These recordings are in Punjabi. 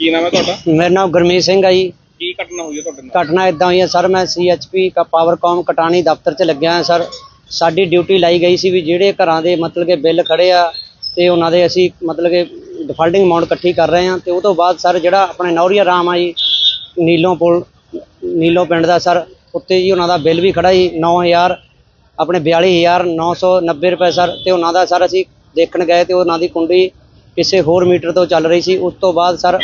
ਕੀ ਨਾਮ ਹੈ ਤੁਹਾਡਾ? ਮੇਰਾ ਨਾਮ ਗੁਰਮੀਤ ਸਿੰਘ ਹੈ ਜੀ। ਕੀ ਘਟਨਾ ਹੋਈ ਹੈ ਤੁਹਾਡੇ ਨਾਲ? ਘਟਨਾ ਇਦਾਂ ਹੋਈ ਹੈ ਸਰ ਮੈਂ ਸੀਐਚਪੀ ਕਾ ਪਾਵਰਕਾਮ ਕਟਾਣੀ ਦਫ਼ਤਰ 'ਚ ਲੱਗਿਆ ਹਾਂ ਸਰ। ਸਾਡੀ ਡਿਊਟੀ ਲਾਈ ਗਈ ਸੀ ਵੀ ਜਿਹੜੇ ਘਰਾਂ ਦੇ ਮਤਲਬ ਕਿ ਬਿੱਲ ਖੜੇ ਆ ਤੇ ਉਹਨਾਂ ਦੇ ਅਸੀਂ ਮਤਲਬ ਕਿ ਡਿਫਾਲਟਿੰਗ ਅਮਾਉਂਟ ਇਕੱਠੀ ਕਰ ਰਹੇ ਹਾਂ ਤੇ ਉਹ ਤੋਂ ਬਾਅਦ ਸਰ ਜਿਹੜਾ ਆਪਣੇ ਨੌਰੀਆ ਰਾਮ ਆ ਜੀ ਨੀਲੋਂ ਪੁਲ ਨੀਲੋਂ ਪਿੰਡ ਦਾ ਸਰ ਉੱਤੇ ਜੀ ਉਹਨਾਂ ਦਾ ਬਿੱਲ ਵੀ ਖੜਾ ਜੀ 9000 ਆਪਣੇ 42990 ਰੁਪਏ ਸਰ ਤੇ ਉਹਨਾਂ ਦਾ ਸਰ ਅਸੀਂ ਦੇਖਣ ਗਏ ਤੇ ਉਹਨਾਂ ਦੀ ਕੁੰਡੀ ਕਿਸੇ ਹੋਰ ਮੀਟਰ ਤੋਂ ਚੱਲ ਰਹੀ ਸੀ। ਉਸ ਤੋਂ ਬਾਅਦ ਸਰ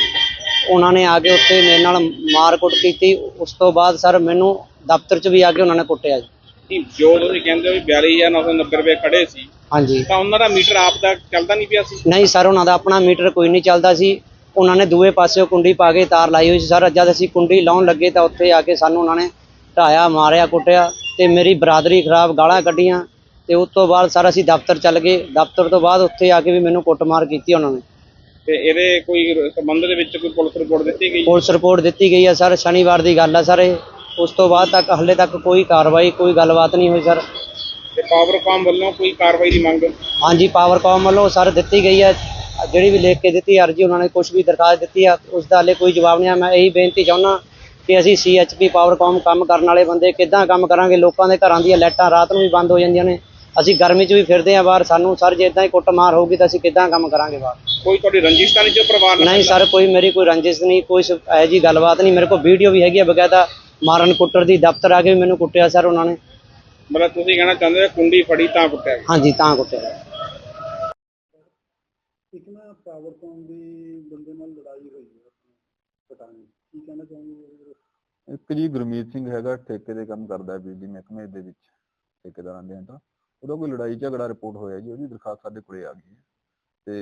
ਉਹਨਾਂ ਨੇ ਆ ਕੇ ਉੱਤੇ ਮੇਰੇ ਨਾਲ ਮਾਰਕੁੱਟ ਕੀਤੀ। ਉਸ ਤੋਂ ਬਾਅਦ ਸਰ ਮੈਨੂੰ ਦਫ਼ਤਰ 'ਚ ਵੀ ਆ ਕੇ ਉਹਨਾਂ ਨੇ ਕੁੱਟਿਆ ਜੀ। ਨਹੀਂ, ਜੋ ਤੁਸੀਂ ਕਹਿੰਦੇ ਹੋ ਵੀ 42990 ਰੁਪਏ ਖੜੇ ਸੀ। ਹਾਂਜੀ। ਤਾਂ ਉਹਨਾਂ ਦਾ ਮੀਟਰ ਆਪ ਦਾ ਚੱਲਦਾ ਨਹੀਂ ਪਿਆ ਸੀ? ਨਹੀਂ ਸਰ ਉਹਨਾਂ ਦਾ ਆਪਣਾ ਮੀਟਰ ਕੋਈ ਨਹੀਂ ਚੱਲਦਾ ਸੀ। ਉਹਨਾਂ ਨੇ ਦੂਏ ਪਾਸਿਓਂ ਕੁੰਡੀ ਪਾ ਕੇ ਤਾਰ ਲਾਈ ਹੋਈ ਸੀ। ਸਰ ਜਦ ਅਸੀਂ ਕੁੰਡੀ ਲਾਉਣ ਲੱਗੇ ਤਾਂ ਉੱਥੇ ਆ ਕੇ ਸਾਨੂੰ ਉਹਨਾਂ ਨੇ ਢਾਇਆ ਮਾਰਿਆ ਕੁੱਟਿਆ ਤੇ ਮੇਰੀ ਬਰਾਦਰੀ ਖਰਾਬ ਗਾਲਾਂ ਕੱਢੀਆਂ ਤੇ ਉਸ ਤੋਂ ਬਾਅਦ ਸਰ ਅਸੀਂ ਦਫ਼ਤਰ ਚੱਲ ਗਏ। ਦਫ਼ਤਰ ਤੋਂ ਬਾਅਦ ਉੱਥੇ ਆ ਕੇ ਵੀ ਮੈਨੂੰ ਕੁੱਟਮਾਰ ਕੀਤੀ ਉਹਨਾਂ ਨੇ। ਤੇ ਇਹਦੇ ਕੋਈ ਸੰਬੰਧ ਦੇ ਵਿੱਚ ਕੋਈ ਪੁਲਿਸ ਰਿਪੋਰਟ ਦਿੱਤੀ ਗਈ? ਪੁਲਿਸ ਰਿਪੋਰਟ ਦਿੱਤੀ ਗਈ ਹੈ ਸਰ ਸ਼ਨੀਵਾਰ ਦੀ ਗੱਲ ਹੈ ਸਰ ਇਹ। ਉਸ ਤੋਂ ਬਾਅਦ ਤੱਕ ਹਲੇ ਤੱਕ ਕੋਈ ਕਾਰਵਾਈ ਕੋਈ ਗੱਲਬਾਤ ਨਹੀਂ ਹੋਈ ਸਰ। ਤੇ ਪਾਵਰਕਾਮ ਵੱਲੋਂ ਕੋਈ ਕਾਰਵਾਈ ਦੀ ਮੰਗ? ਹਾਂਜੀ ਪਾਵਰਕਾਮ ਵੱਲੋਂ ਸਰ ਦਿੱਤੀ ਗਈ ਹੈ। ਜਿਹੜੀ ਵੀ ਲਿਖ ਕੇ ਦਿੱਤੀ ਅਰਜੀ ਉਹਨਾਂ ਨੇ ਕੁਝ ਵੀ ਦਰਖਾਸਤ ਦਿੱਤੀ ਆ ਉਸ ਦਾ ਹਲੇ ਕੋਈ ਜਵਾਬ ਨਹੀਂ ਆ ਮੈਂ ਇਹੀ ਬੇਨਤੀ ਚਾਹੁੰਦਾ ਕਿ ਅਸੀਂ ਸੀਐਚਪੀ ਪਾਵਰਕਾਮ ਕੰਮ ਕਰਨ ਵਾਲੇ ਬੰਦੇ ਕਿੱਦਾਂ ਕੰਮ ਕਰਾਂਗੇ? ਲੋਕਾਂ ਦੇ ਘਰਾਂ ਦੀਆਂ ਲਾਈਟਾਂ ਰਾਤ ਨੂੰ ਵੀ ਬੰਦ ਹੋ ਜਾਂਦੀਆਂ ਨੇ। ਅਸੀਂ ਗਰਮੀ 'ਚ ਵੀ ਫਿਰਦੇ ਆ ਬਾਹਰ। ਸਾਨੂੰ ਸਰ ਜੇ ਇਦਾਂ ਹੀ ਕੁੱਟਮਾਰ ਹੋਊਗੀ ਤਾਂ ਅਸੀਂ ਕਿੱਦਾਂ ਕੰਮ ਕਰਾਂਗੇ ਬਾਹਰ? ਕੋਈ ਤੁਹਾਡੀ ਰੰਜਿਸ਼ ਤਾਂ ਨਹੀਂ ਜੋ ਪਰਿਵਾਰ ਨਾਲ ਨਹੀਂ ਸਰ ਕੋਈ ਮੇਰੀ ਕੋਈ ਰੰਜਿਸ਼ ਨਹੀਂ ਕੋਈ ਇਹੋ ਜੀ ਗੱਲਬਾਤ ਨਹੀਂ। ਮੇਰੇ ਕੋਲ ਵੀਡੀਓ ਵੀ ਹੈਗੀ ਆ ਬਕਾਇਦਾ ਮਾਰਨ ਕੁੱਟਰ ਦੀ ਦਫ਼ਤਰ ਆ ਕੇ ਵੀ ਮੈਨੂੰ ਕੁੱਟਿਆ ਸਰ ਉਹਨਾਂ ਨੇ। ਮਤਲਬ ਤੁਸੀਂ ਕਹਿਣਾ ਚਾਹੁੰਦੇ ਹੋ ਕੁੰਡੀ ਫੜੀ ਤਾਂ ਕੁੱਟਿਆ ਗਿਆ? ਹਾਂਜੀ ਤਾਂ ਕੁੱਟਿਆ ਇੱਕ ਨਾ ਪਾਵਰਕੌਮ ਦੀ ਬੰਦੇ ਨਾਲ ਲੜਾਈ ਹੋਈ ਹੈ ਆਪਣੇ ਪਟਾਣੀ ਕੀ ਕਹਿਣਾ ਚਾਹੁੰਦੇ ਹੋ ਇੱਕ ਜੀ ਗੁਰਮੀਤ ਸਿੰਘ ਹੈਗਾ ਠੇਕੇ ਦੇ ਕੰਮ ਕਰਦਾ ਹੈ ਬਿਜਲੀ ਮਹਿਕਮੇ ਦੇ ਵਿੱਚ ਠੇਕੇਦਾਰਾਂ ਦੇ ਅੰਦਰ ਉਹਦਾ ਕੋਈ ਲੜਾਈ ਝਗੜਾ ਰਿਪੋਰਟ ਹੋਇਆ ਜੀ ਉਹਦੀ ਦਰਖਾਸਤ ਸਾਡੇ ਕੋਲੇ ਆ ਗਈ ਹੈ। ਤੇ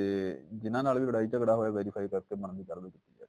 ਜਿਨ੍ਹਾਂ ਨਾਲ ਵੀ ਲੜਾਈ ਝਗੜਾ ਹੋਇਆ ਵੈਰੀਫਾਈ ਕਰਕੇ ਬਣਦੀ ਕਾਰਵਾਈ ਕੀਤੀ ਜਾ